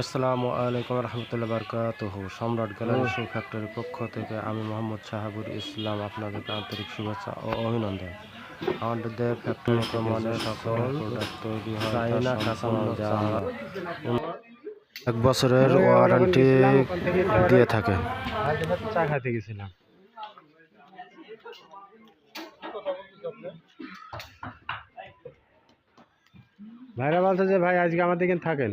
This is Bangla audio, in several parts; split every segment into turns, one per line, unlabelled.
আসসালামু আলাইকুম রহমতুল্লাহ বারকাতুহু। সম্রাট গ্যালারি শু ফ্যাক্টরির পক্ষ থেকে আমি মোহাম্মদ শাহাবুর ইসলাম আপনাদেরকে আন্তরিক শুভেচ্ছা ও অভিনন্দন। আমাদের ফ্যাক্টরিতে মানে সকল প্রোডাক্ট তৈরি হয় কাঁচামাল যা এক বছরের ওয়ারেন্টি দিয়ে থাকে।
চা খাইতে গেছিলাম। ভাইরা বলছে যে ভাই আজকে আমাদের এখানে থাকেন।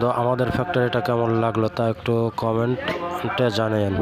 তো আমাদের ফ্যাক্টরিটা কেমন লাগল তা একটু কমেন্টে জানান